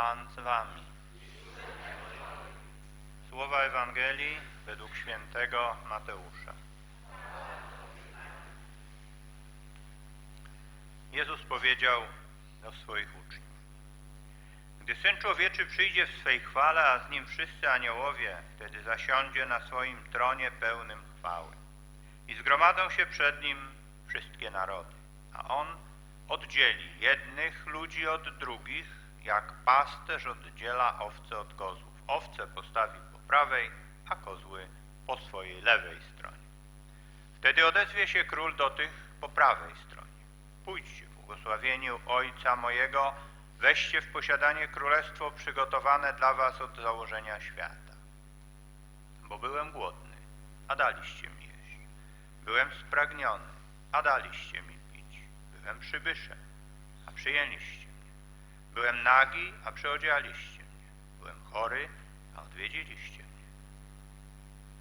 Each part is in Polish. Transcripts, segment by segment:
Pan z wami. Słowa Ewangelii według świętego Mateusza. Jezus powiedział do swoich uczniów. Gdy Syn Człowieczy przyjdzie w swej chwale, a z Nim wszyscy aniołowie, wtedy zasiądzie na swoim tronie pełnym chwały. I zgromadzą się przed Nim wszystkie narody. A On oddzieli jednych ludzi od drugich, jak pasterz oddziela owce od kozłów. Owce postawi po prawej, a kozły po swojej lewej stronie. Wtedy odezwie się król do tych po prawej stronie. Pójdźcie, błogosławieniu Ojca mojego, weźcie w posiadanie królestwo przygotowane dla was od założenia świata. Bo byłem głodny, a daliście mi jeść. Byłem spragniony, a daliście mi pić. Byłem przybyszem, a przyjęliście. Byłem nagi, a przyodzialiście mnie. Byłem chory, a odwiedziliście mnie.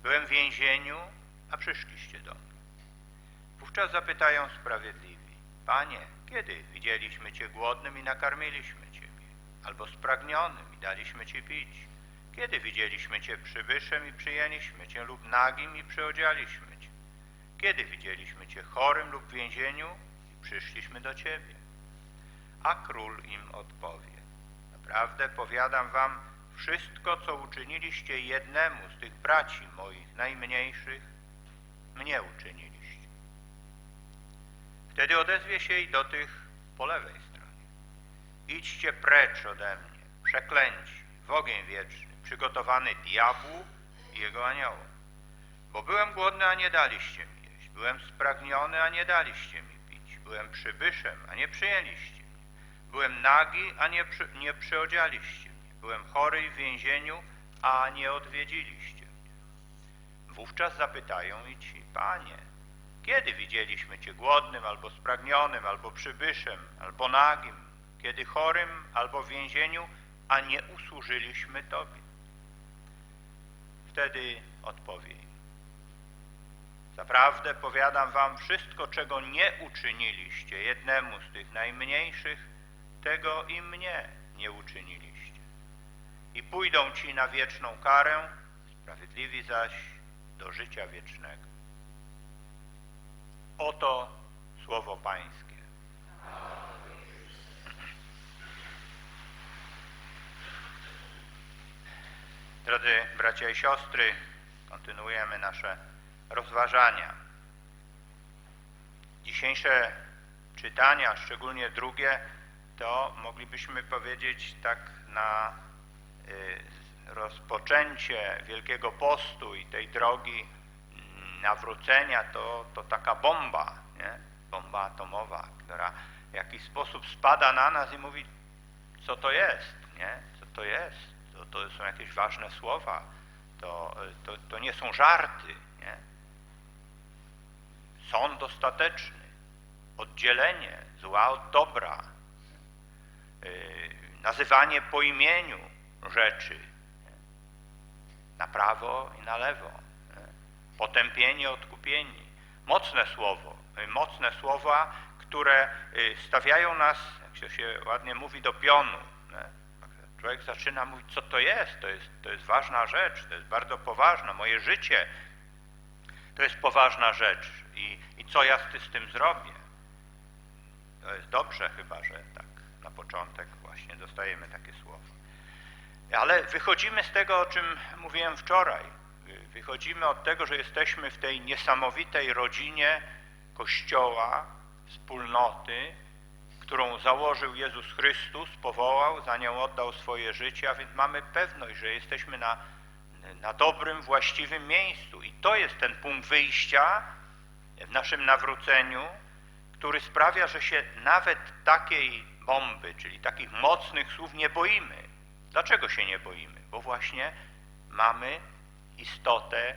Byłem w więzieniu, a przyszliście do mnie. Wówczas zapytają sprawiedliwi, Panie, kiedy widzieliśmy Cię głodnym i nakarmiliśmy Ciebie? Albo spragnionym i daliśmy Ci pić? Kiedy widzieliśmy Cię przybyszem i przyjęliśmy Cię lub nagim i przyodzialiśmy Cię? Kiedy widzieliśmy Cię chorym lub w więzieniu i przyszliśmy do Ciebie? A król im odpowie, naprawdę powiadam wam, wszystko, co uczyniliście jednemu z tych braci moich najmniejszych, mnie uczyniliście. Wtedy odezwie się i do tych po lewej stronie. Idźcie precz ode mnie, przeklęci, w ogień wieczny, przygotowany diabłu i jego aniołom. Bo byłem głodny, a nie daliście mi jeść. Byłem spragniony, a nie daliście mi pić. Byłem przybyszem, a nie przyjęliście. Byłem nagi, a nie, przy, nie przyodzialiście mnie. Byłem chory i w więzieniu, a nie odwiedziliście mnie. Wówczas zapytają i ci, Panie, kiedy widzieliśmy Cię głodnym, albo spragnionym, albo przybyszem, albo nagim, kiedy chorym, albo w więzieniu, a nie usłużyliśmy Tobie? Wtedy odpowie Zaprawdę powiadam wam, wszystko, czego nie uczyniliście jednemu z tych najmniejszych, tego i mnie nie uczyniliście. I pójdą ci na wieczną karę, sprawiedliwi zaś do życia wiecznego. Oto słowo Pańskie. Drodzy bracia i siostry, kontynuujemy nasze rozważania. Dzisiejsze czytania, szczególnie drugie, to moglibyśmy powiedzieć tak na y, rozpoczęcie Wielkiego Postu i tej drogi mm, nawrócenia, to, to taka bomba, nie? bomba atomowa, która w jakiś sposób spada na nas i mówi, co to jest, nie? co to jest, to, to są jakieś ważne słowa, to, to, to nie są żarty, nie? sąd ostateczny, oddzielenie zła od dobra, nazywanie po imieniu rzeczy, na prawo i na lewo, nie? potępienie, odkupienie. Mocne słowo, yy, mocne słowa, które yy, stawiają nas, jak się, ładnie mówi, do pionu. Człowiek zaczyna mówić, co to jest? To, jest, to jest ważna rzecz, to jest bardzo poważna. Moje życie to jest poważna rzecz i, i co ja z tym zrobię? To jest dobrze chyba, że tak na początek właśnie dostajemy takie słowa. Ale wychodzimy z tego, o czym mówiłem wczoraj. Wychodzimy od tego, że jesteśmy w tej niesamowitej rodzinie Kościoła, wspólnoty, którą założył Jezus Chrystus, powołał, za nią oddał swoje życie, a więc mamy pewność, że jesteśmy na, na dobrym, właściwym miejscu. I to jest ten punkt wyjścia w naszym nawróceniu, który sprawia, że się nawet takiej bomby, czyli takich mocnych słów nie boimy. Dlaczego się nie boimy? Bo właśnie mamy istotę,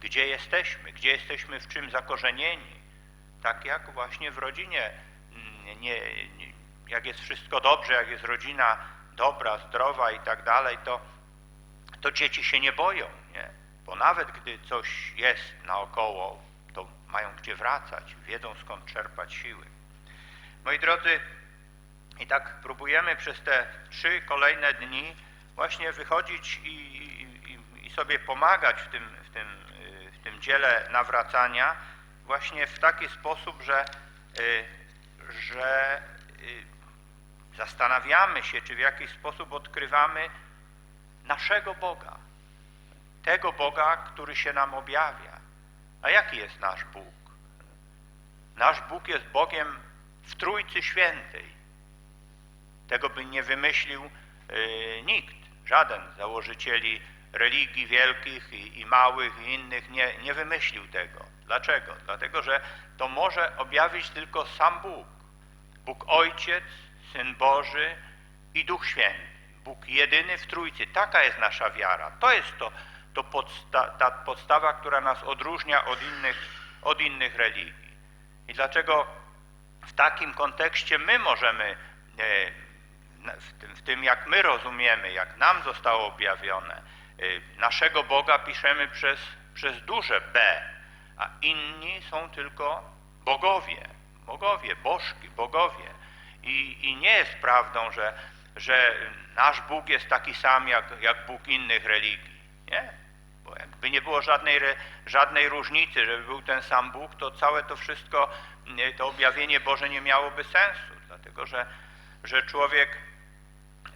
gdzie jesteśmy, gdzie jesteśmy w czym zakorzenieni. Tak jak właśnie w rodzinie, nie, nie, jak jest wszystko dobrze, jak jest rodzina dobra, zdrowa i tak dalej, to, to dzieci się nie boją, nie? Bo nawet gdy coś jest naokoło, to mają gdzie wracać, wiedzą skąd czerpać siły. Moi drodzy, I tak próbujemy przez te trzy kolejne dni właśnie wychodzić i, i, i sobie pomagać w tym, w, tym, w tym dziele nawracania właśnie w taki sposób, że, że zastanawiamy się, czy w jakiś sposób odkrywamy naszego Boga. Tego Boga, który się nam objawia. A jaki jest nasz Bóg? Nasz Bóg jest Bogiem w Trójcy Świętej. Tego by nie wymyślił y, nikt, żaden założycieli religii wielkich i, i małych i innych nie, nie wymyślił tego. Dlaczego? Dlatego, że to może objawić tylko sam Bóg. Bóg Ojciec, Syn Boży i Duch Święty. Bóg jedyny w Trójcy. Taka jest nasza wiara. To jest to, to podsta ta podstawa, która nas odróżnia od innych, od innych religii. I dlaczego w takim kontekście my możemy, e, w tym, w tym jak my rozumiemy, jak nam zostało objawione, e, naszego Boga piszemy przez, przez duże B, a inni są tylko bogowie, bogowie, bożki, bogowie. I, i nie jest prawdą, że, że nasz Bóg jest taki sam jak, jak Bóg innych religii. Nie? Bo jakby nie było żadnej, żadnej różnicy, żeby był ten sam Bóg, to całe to wszystko, to objawienie Boże nie miałoby sensu. Dlatego, że, że człowiek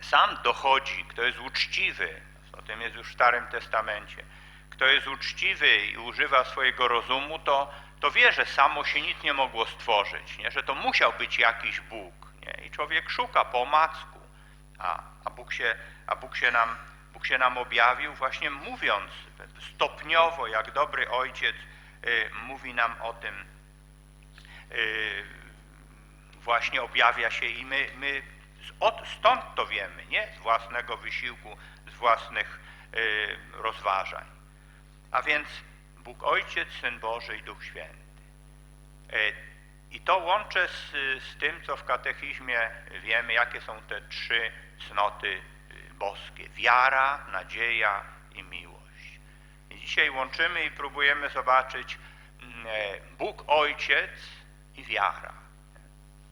sam dochodzi, kto jest uczciwy, o tym jest już w Starym Testamencie, kto jest uczciwy i używa swojego rozumu, to, to wie, że samo się nic nie mogło stworzyć, nie? że to musiał być jakiś Bóg. Nie? I człowiek szuka po omacku, a, a, Bóg się, a Bóg, się nam, Bóg się nam objawił właśnie mówiąc stopniowo, jak dobry ojciec y, mówi nam o tym, y, właśnie objawia się i my, my od, stąd to wiemy, nie z własnego wysiłku, z własnych y, rozważań. A więc Bóg Ojciec, Syn Boży i Duch Święty. Y, I to łączę z, z tym, co w katechizmie wiemy, jakie są te trzy cnoty y, boskie. Wiara, nadzieja i miłość. I dzisiaj łączymy i próbujemy zobaczyć e, Bóg Ojciec i wiara.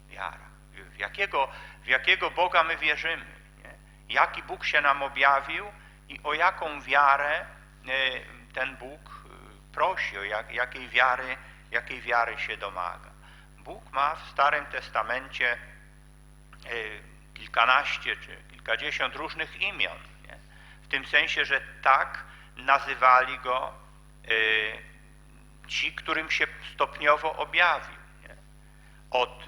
Wiara. W jakiego, w jakiego Boga my wierzymy? Nie? Jaki Bóg się nam objawił i o jaką wiarę e, ten Bóg e, prosi, o jak, jakiej, wiary, jakiej wiary się domaga. Bóg ma w Starym Testamencie kilkanaście czy kilkadziesiąt różnych imion. Nie? W tym sensie, że tak nazywali go ci, którym się stopniowo objawił. Nie? Od,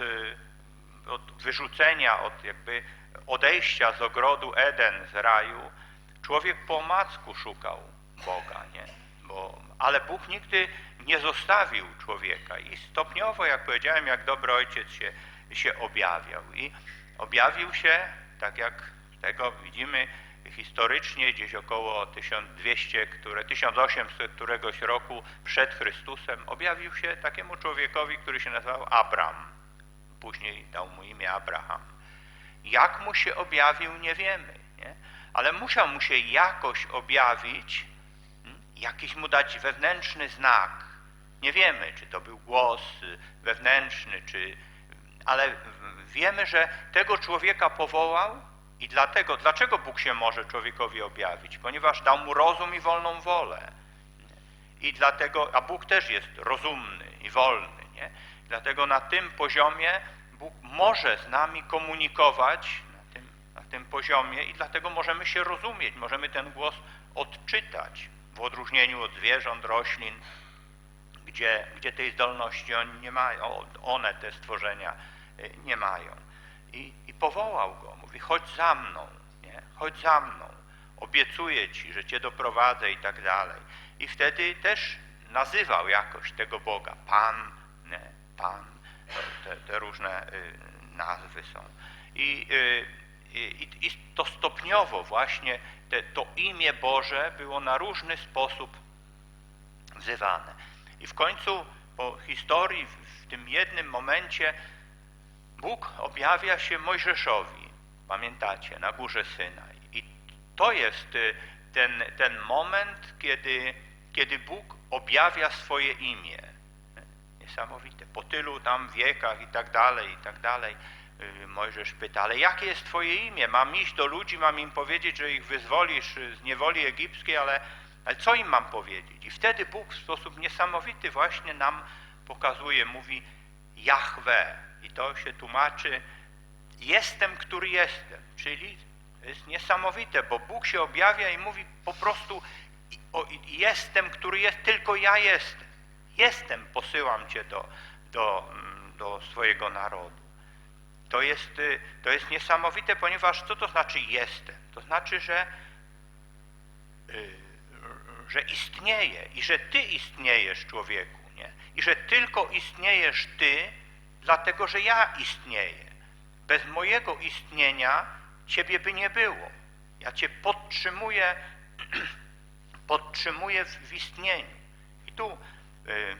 od wyrzucenia, od jakby odejścia z ogrodu Eden, z raju, człowiek po omacku szukał Boga, nie? Bo, ale Bóg nigdy nie zostawił człowieka i stopniowo, jak powiedziałem, jak dobry ojciec się, się objawiał. I objawił się, tak jak tego widzimy historycznie, gdzieś około 1200, które, 1800 któregoś roku przed Chrystusem, objawił się takiemu człowiekowi, który się nazywał Abram. Później dał mu imię Abraham. Jak mu się objawił, nie wiemy, nie? ale musiał mu się jakoś objawić, hmm, jakiś mu dać wewnętrzny znak. Nie wiemy, czy to był głos wewnętrzny, czy, ale wiemy, że tego człowieka powołał i dlatego, dlaczego Bóg się może człowiekowi objawić? Ponieważ dał mu rozum i wolną wolę. I dlatego, a Bóg też jest rozumny i wolny, nie? Dlatego na tym poziomie Bóg może z nami komunikować na tym, na tym poziomie i dlatego możemy się rozumieć, możemy ten głos odczytać w odróżnieniu od zwierząt, roślin, gdzie, gdzie tej zdolności oni nie mają, one, te stworzenia, y, nie mają. I, i powołał go, mówi, chodź za mną, nie? chodź za mną, obiecuję ci, że cię doprowadzę i tak dalej. I wtedy też nazywał jakoś tego Boga, Pan? Pan, te, te różne y, nazwy są. I, y, i, I to stopniowo właśnie te, to imię Boże było na różny sposób wzywane. I w końcu po historii, w tym jednym momencie Bóg objawia się Mojżeszowi, pamiętacie, na górze Synaj. I to jest y, ten, ten moment, kiedy, kiedy Bóg objawia swoje imię. Niesamowite. Po tylu tam wiekach i tak dalej, i tak dalej. y, Mojżesz pyta, ale jakie jest twoje imię? Mam iść do ludzi, mam im powiedzieć, że ich wyzwolisz z niewoli egipskiej, ale, ale co im mam powiedzieć? I wtedy Bóg w sposób niesamowity właśnie nam pokazuje, mówi Jahwe. I to się tłumaczy jestem, który jestem. Czyli jest niesamowite, bo Bóg się objawia i mówi po prostu jestem, który jest, tylko ja jestem. Jestem, posyłam cię do, do, mm, do swojego narodu. To jest, y, to jest niesamowite, ponieważ co to znaczy jestem? To znaczy, że, y, że istnieje i że ty istniejesz człowieku, nie? I że tylko istniejesz ty, dlatego że ja istnieję. Bez mojego istnienia ciebie by nie było. Ja cię podtrzymuję, podtrzymuję w istnieniu. I tu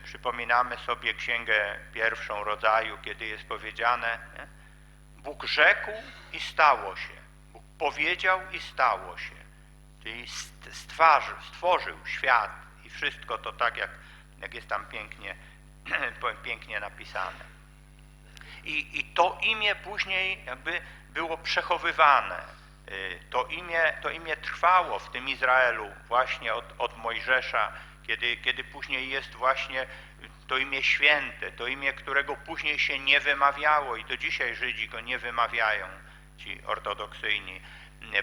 przypominamy sobie księgę pierwszą rodzaju, kiedy jest powiedziane, nie? Bóg rzekł i stało się. Bóg powiedział i stało się. Czyli stworzył świat i wszystko to tak, jak, jak jest tam pięknie, pięknie napisane. I, I to imię później jakby było przechowywane. Y, to imię, to imię trwało w tym Izraelu właśnie od, od Mojżesza, kiedy, kiedy później jest właśnie to imię święte, to imię, którego później się nie wymawiało i do dzisiaj Żydzi go nie wymawiają, ci ortodoksyjni,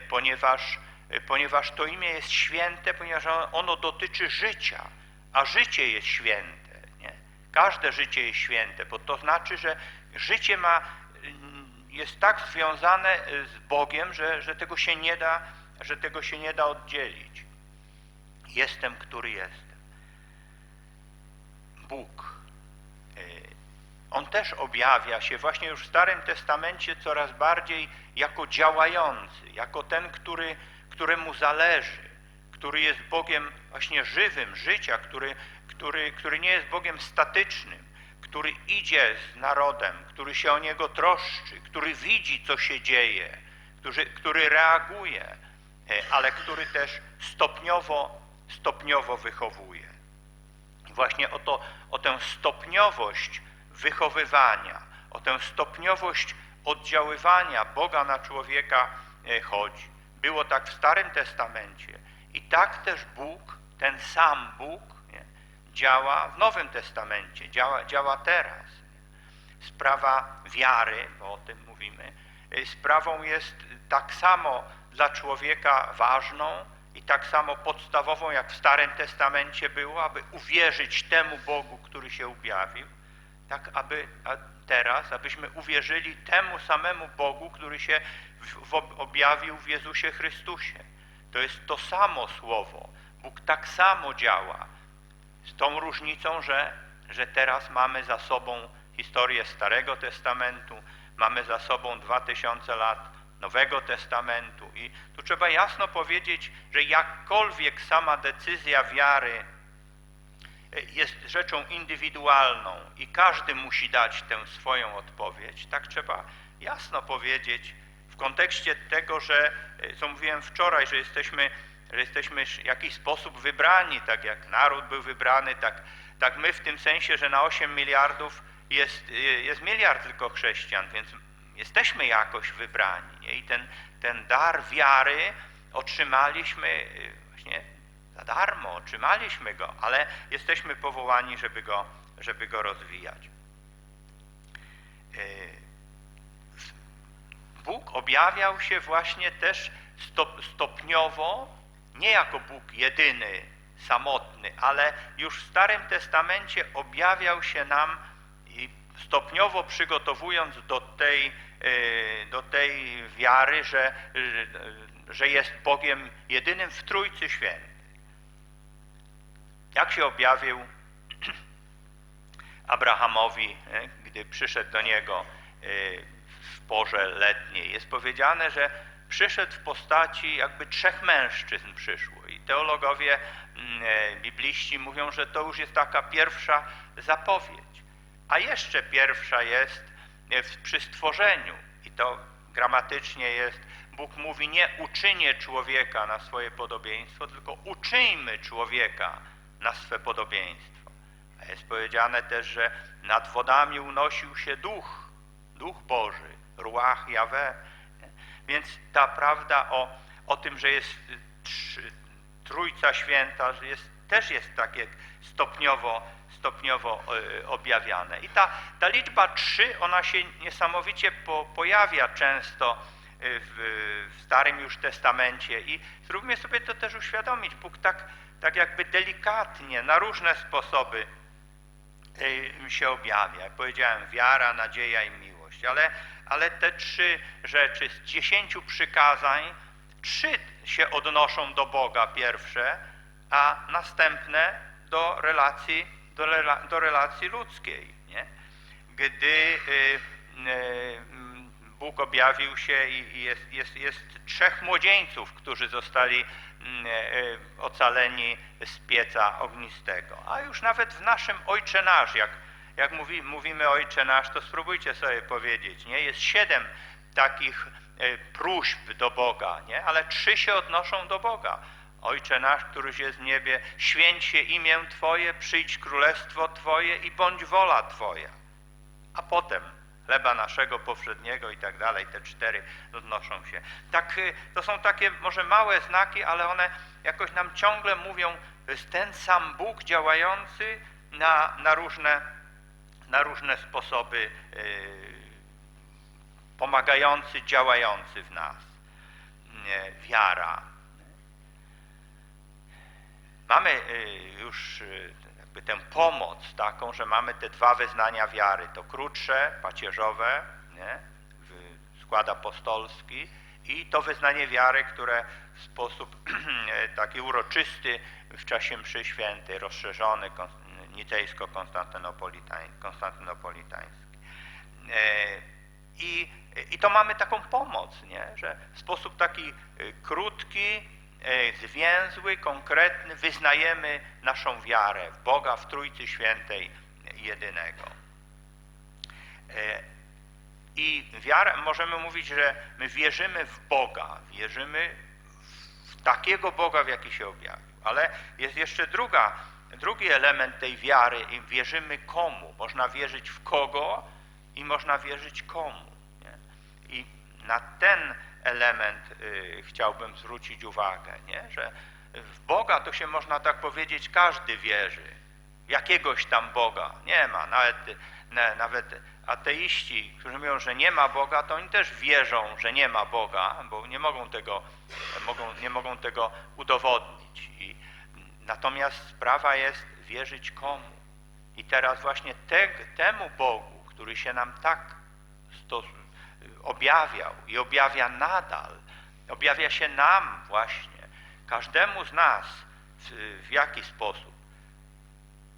ponieważ, ponieważ to imię jest święte, ponieważ ono dotyczy życia, a życie jest święte. Nie? Każde życie jest święte, bo to znaczy, że życie ma, jest tak związane z Bogiem, że, że, tego się nie da, że tego się nie da oddzielić. Jestem, który jest. Bóg. E, on też objawia się właśnie już w Starym Testamencie coraz bardziej jako działający, jako ten, który, któremu zależy, który jest Bogiem właśnie żywym, życia, który, który, który nie jest Bogiem statycznym, który idzie z narodem, który się o niego troszczy, który widzi, co się dzieje, który, który reaguje, e, ale który też stopniowo, stopniowo wychowuje właśnie o, to, o tę stopniowość wychowywania, o tę stopniowość oddziaływania Boga na człowieka e, chodzi. Było tak w Starym Testamencie i tak też Bóg, ten sam Bóg nie, działa w Nowym Testamencie, działa, działa teraz. Sprawa wiary, bo o tym mówimy, e, sprawą jest tak samo dla człowieka ważną, i tak samo podstawową, jak w Starym Testamencie było, aby uwierzyć temu Bogu, który się objawił, tak aby teraz, abyśmy uwierzyli temu samemu Bogu, który się w, w objawił w Jezusie Chrystusie. To jest to samo Słowo. Bóg tak samo działa. Z tą różnicą, że, że teraz mamy za sobą historię Starego Testamentu, mamy za sobą dwa tysiące lat Nowego Testamentu. I tu trzeba jasno powiedzieć, że jakkolwiek sama decyzja wiary jest rzeczą indywidualną i każdy musi dać tę swoją odpowiedź, tak trzeba jasno powiedzieć w kontekście tego, że, e, co mówiłem wczoraj, że jesteśmy, że jesteśmy w jakiś sposób wybrani, tak jak naród był wybrany, tak, tak my w tym sensie, że na 8 miliardów jest, e, jest miliard tylko chrześcijan, więc jesteśmy jakoś wybrani. Nie? I ten, ten dar wiary otrzymaliśmy y, właśnie za darmo, otrzymaliśmy go, ale jesteśmy powołani, żeby go, żeby go rozwijać. Y, Bóg objawiał się właśnie też stopniowo, nie jako Bóg jedyny, samotny, ale już w Starym Testamencie objawiał się nam stopniowo przygotowując do tej do tej wiary, że, że jest Bogiem jedynym w Trójcy Świętej. Jak się objawił Abrahamowi, y, gdy przyszedł do niego y, w porze letniej. Jest powiedziane, że przyszedł w postaci jakby trzech mężczyzn przyszło. I teologowie bibliści mówią, że to już jest taka pierwsza zapowiedź. A jeszcze pierwsza jest przy stworzeniu. I to gramatycznie jest, Bóg mówi nie uczynię człowieka na swoje podobieństwo, tylko uczyjmy człowieka na swe podobieństwo. A jest powiedziane też, że nad wodami unosił się duch, duch Boży, Ruach, Jawe. Więc ta prawda o, o tym, że jest Trójca Święta, że jest, też jest takie stopniowo, stopniowo y, objawiane. I ta, ta liczba trzy, ona się niesamowicie po, pojawia często w, w Starym już Testamencie i spróbujmy sobie to też uświadomić. Bóg tak, tak jakby delikatnie, na różne sposoby y, się objawia. Jak powiedziałem, wiara, nadzieja i miłość. Ale, ale te trzy rzeczy z dziesięciu przykazań, trzy się odnoszą do Boga pierwsze, a następne do relacji, do, do relacji ludzkiej. Nie? Gdy y, y, Bóg objawił się i jest, jest, jest trzech młodzieńców, którzy zostali mm, e, ocaleni z pieca ognistego. A już nawet w naszym Ojcze Nasz, jak, jak mówi, mówimy Ojcze Nasz, to spróbujcie sobie powiedzieć, nie? Jest siedem takich próśb do Boga, nie? ale trzy się odnoszą do Boga. Ojcze nasz, któryś jest w niebie, święć się imię Twoje, przyjdź królestwo Twoje i bądź wola Twoja. A potem chleba naszego powszedniego i tak dalej, te cztery odnoszą się. Tak, y, to są takie może małe znaki, ale one jakoś nam ciągle mówią, to jest ten sam Bóg działający na, na, różne, na różne sposoby, yy, pomagający, działający w nas. Yy, wiara. Mamy yy, już y, jakby tę pomoc taką, że mamy te dwa wyznania wiary. To krótsze, pacierzowe, nie? skład apostolski i to wyznanie wiary, które w sposób taki uroczysty w czasie mszy świętej, rozszerzony, nicejsko-konstantynopolitański. E, I, I to mamy taką pomoc, nie? że w sposób taki e, krótki, zwięzły, konkretny, wyznajemy naszą wiarę w Boga w Trójcy Świętej jedynego. E, I wiara, możemy mówić, że my wierzymy w Boga, wierzymy w takiego Boga, w jaki się objawił. Ale jest jeszcze druga, drugi element tej wiary wierzymy komu. Można wierzyć w kogo i można wierzyć komu. Nie? I na ten element y, chciałbym zwrócić uwagę, nie? że w Boga to się można tak powiedzieć, każdy wierzy. Jakiegoś tam Boga nie ma. Nawet, nawet ateiści, którzy mówią, że nie ma Boga, to oni też wierzą, że nie ma Boga, bo nie mogą tego, mogą, nie mogą tego udowodnić. I, natomiast sprawa jest wierzyć komu. I teraz właśnie te, temu Bogu, który się nam tak stosuje, objawiał i objawia nadal, objawia się nam właśnie, każdemu z nas w, jaki sposób?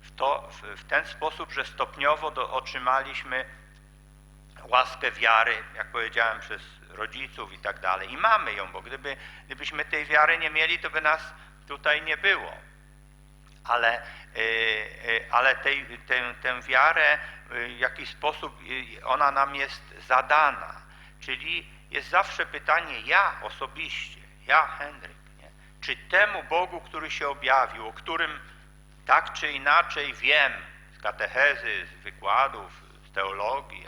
W, to, w, ten sposób, że stopniowo do, otrzymaliśmy łaskę wiary, jak powiedziałem, przez rodziców i tak dalej. I mamy ją, bo gdyby, gdybyśmy tej wiary nie mieli, to by nas tutaj nie było. Ale, yy, yy, ale tej, tę, tę wiarę y, w jakiś sposób y, ona nam jest zadana. Czyli jest zawsze pytanie, ja osobiście, ja Henryk, nie? czy temu Bogu, który się objawił, o którym tak czy inaczej wiem z katechezy, z wykładów, z teologii,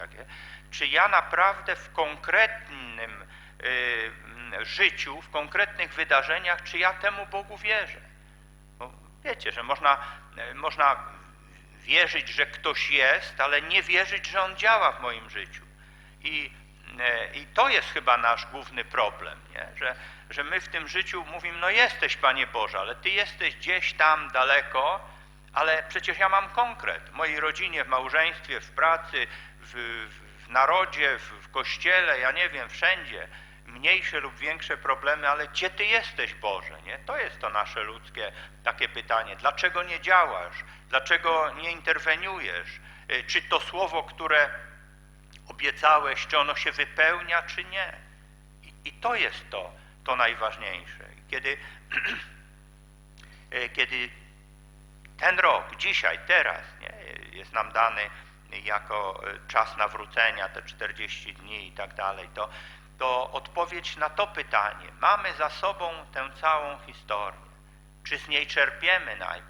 czy ja naprawdę w konkretnym y, życiu, w konkretnych wydarzeniach, czy ja temu Bogu wierzę? Bo wiecie, że można, można wierzyć, że ktoś jest, ale nie wierzyć, że On działa w moim życiu. I I to jest chyba nasz główny problem, nie? Że, że my w tym życiu mówimy, no jesteś Panie Boże, ale Ty jesteś gdzieś tam daleko, ale przecież ja mam konkret. W mojej rodzinie, w małżeństwie, w pracy, w, w narodzie, w, w kościele, ja nie wiem, wszędzie. Mniejsze lub większe problemy, ale gdzie Ty jesteś Boże? Nie? To jest to nasze ludzkie takie pytanie. Dlaczego nie działasz? Dlaczego nie interweniujesz? E, czy to słowo, które obiecałeś, czy ono się wypełnia, czy nie. I, i to jest to, to najważniejsze. Kiedy, e, kiedy ten rok, dzisiaj, teraz, nie, jest nam dany jako e, czas nawrócenia, te 40 dni i tak dalej, to, to odpowiedź na to pytanie, mamy za sobą tę całą historię. Czy z niej czerpiemy najpierw?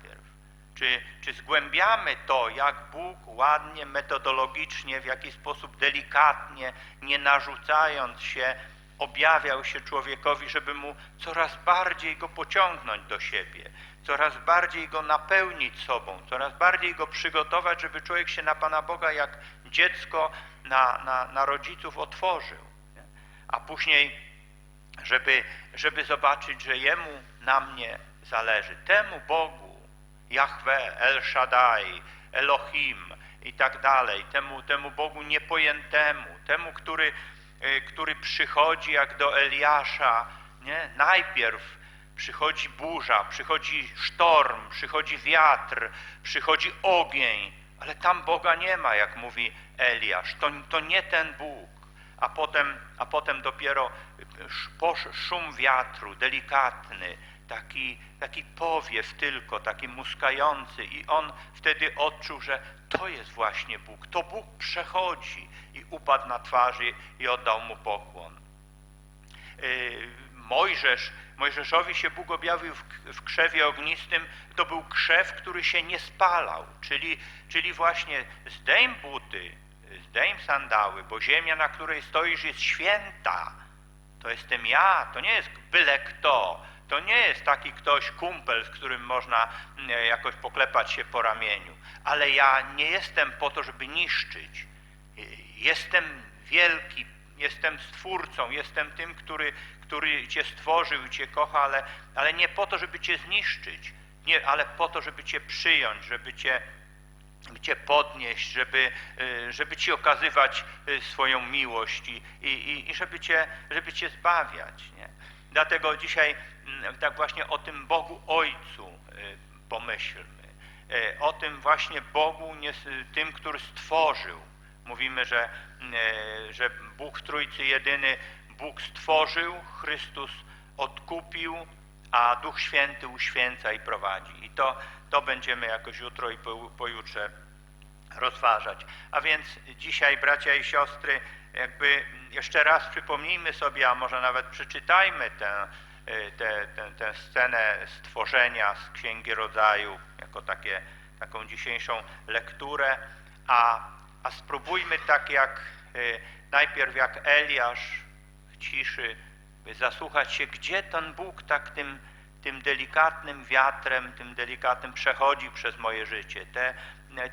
Czy, czy zgłębiamy to, jak Bóg ładnie, metodologicznie, w jaki sposób delikatnie, nie narzucając się, objawiał się człowiekowi, żeby mu coraz bardziej go pociągnąć do siebie, coraz bardziej go napełnić sobą, coraz bardziej go przygotować, żeby człowiek się na Pana Boga jak dziecko na, na, na rodziców otworzył. Nie? A później, żeby, żeby zobaczyć, że Jemu na mnie zależy, temu Bogu, Jahwe, El Shaddai, Elohim i tak dalej, temu, temu Bogu niepojętemu, temu, który, y, który przychodzi jak do Eliasza, nie? najpierw przychodzi burza, przychodzi sztorm, przychodzi wiatr, przychodzi ogień, ale tam Boga nie ma, jak mówi Eliasz. To, to nie ten Bóg. A potem, a potem dopiero szum wiatru, delikatny, taki, taki powiew tylko, taki muskający. I on wtedy odczuł, że to jest właśnie Bóg, to Bóg przechodzi. I upadł na twarzy i oddał mu pokłon. Yy, Mojżesz, Mojżeszowi się Bóg objawił w, w krzewie ognistym, to był krzew, który się nie spalał, czyli, czyli właśnie zdejm buty, zdejm sandały, bo ziemia, na której stoisz jest święta, to jestem ja, to nie jest byle kto, to nie jest taki ktoś kumpel, z którym można e, jakoś poklepać się po ramieniu, ale ja nie jestem po to, żeby niszczyć. E, jestem wielki, jestem stwórcą, jestem tym, który, który Cię stworzył i Cię kocha, ale, ale nie po to, żeby Cię zniszczyć, nie, ale po to, żeby Cię przyjąć, żeby Cię, cię podnieść, żeby, e, żeby Ci okazywać swoją miłość i, i, i żeby, cię, żeby Cię zbawiać. Nie? Dlatego dzisiaj mm, tak właśnie o tym Bogu Ojcu pomyślmy. O tym właśnie Bogu, tym, który stworzył. Mówimy, że, że Bóg Trójcy Jedyny Bóg stworzył, Chrystus odkupił, a Duch Święty uświęca i prowadzi. I to, to będziemy jakoś jutro i pojutrze rozważać. A więc dzisiaj, bracia i siostry, jakby jeszcze raz przypomnijmy sobie, a może nawet przeczytajmy tę, tę, tę, tę scenę stworzenia z Księgi Rodzaju jako takie, taką dzisiejszą lekturę, a, a spróbujmy tak jak najpierw jak Eliasz w ciszy, zasłuchać się, gdzie ten Bóg tak tym, tym delikatnym wiatrem, tym delikatnym przechodzi przez moje życie. Te,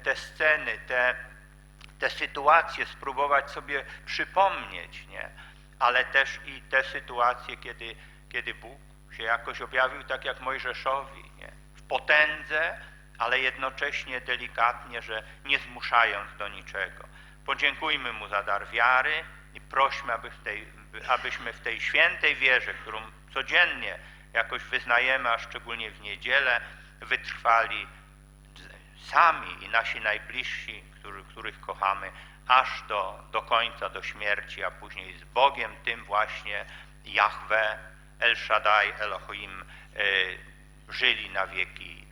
te sceny, te, te sytuacje spróbować sobie przypomnieć, nie? ale też i te sytuacje, kiedy, kiedy Bóg się jakoś objawił tak jak Mojżeszowi, nie? w potędze, ale jednocześnie delikatnie, że nie zmuszając do niczego. Podziękujmy Mu za dar wiary i prośmy, aby w tej, abyśmy w tej świętej wierze, którą codziennie jakoś wyznajemy, a szczególnie w niedzielę, wytrwali sami i nasi najbliżsi, który, których kochamy, aż do, do końca, do śmierci, a później z Bogiem, tym właśnie Jahwe, El Shaddai, Elohim, y, żyli na wieki.